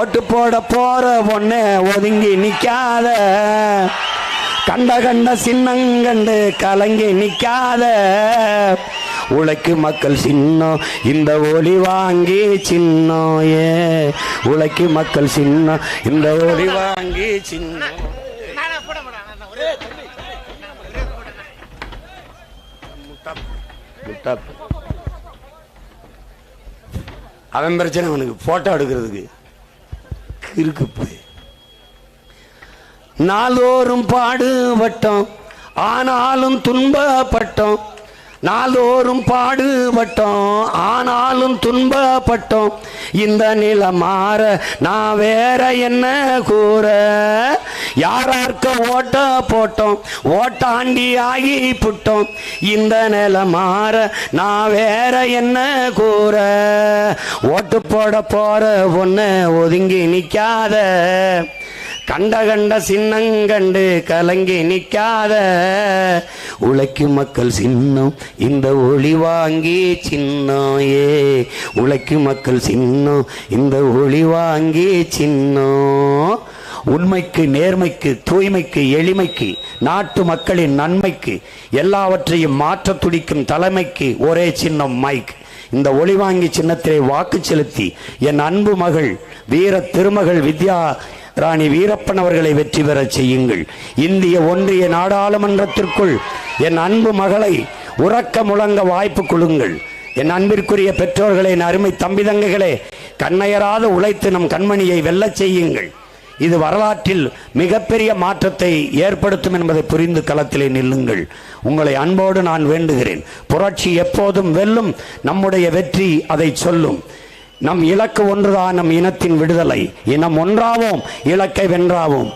ஓட்டு போட போற பொண்ணு ஒதுங்கி நிக்காத. கண்ட கண்ட சின்னங்கண்டு கலங்கி நிக்காத. உழைக்கு மக்கள் சின்னம் இந்த ஒளி வாங்கி சின்னம் ஏ. உழைக்கு மக்கள் சின்னம் இந்த ஒளி வாங்கி சின்னம். அவன் பிரச்சனை அவனுக்கு போட்டோ எடுக்கிறதுக்கு. இருக்கு போய். நாள்தோறும் பாடுபட்டோம் ஆனாலும் துன்பப்பட்டோம். நாள்தோறும் பாடுபட்டோம் ஆனாலும் துன்பப்பட்டோம். இந்த நிலை மாற நான் வேற என்ன கூற? யாரார்க்க ஓட்ட போட்டோம்? ஓட்டாண்டி ஆகி புட்டோம். இந்த நிலை மாற நான் வேற என்ன கூற? ஓட்டு போட போற பொண்ணு ஒதுங்கி நிற்காத கண்ட கண்ட சின்னங்கண்டு கலங்கி நிற்காத உழைக்கும் மக்கள் சின்னம் இந்த ஒளி வாங்கி சின்னம் ஏ. உழைக்கும் மக்கள் சின்னம் இந்த ஒளி வாங்கி சின்னம். உண்மைக்கு நேர்மைக்கு தூய்மைக்கு எளிமைக்கு நாட்டு மக்களின் நன்மைக்கு எல்லாவற்றையும் மாற்ற துடிக்கும் தலைமைக்கு ஒரே சின்னம் மைக். இந்த ஒளிவாங்கி சின்னத்திலே வாக்கு செலுத்தி என் அன்பு மகள் வீர திருமகள் வித்யா ராணி வீரப்பன் அவர்களை வெற்றி பெறச் செய்யுங்கள். இந்திய ஒன்றிய நாடாளுமன்றத்திற்குள் என் அன்பு மகளை உறக்க முழங்க வாய்ப்பு கொடுங்கள். என் அன்பிற்குரிய பெற்றோர்களே என் அருமை தம்பிதங்ககளே தங்கைகளே உழைத்து நம் கண்மணியை வெல்லச் செய்யுங்கள். இது வரலாற்றில் மிகப்பெரிய மாற்றத்தை ஏற்படுத்தும் என்பதை புரிந்து களத்திலே நில்லுங்கள். உங்களை அன்போடு நான் வேண்டுகிறேன். புரட்சி எப்போதும் வெல்லும். நம்முடைய வெற்றி அதை சொல்லும். நம் இலக்கு ஒன்றுதான் நம் இனத்தின் விடுதலை. இனம் ஒன்றாவோம் இலக்கை வென்றாவோம்.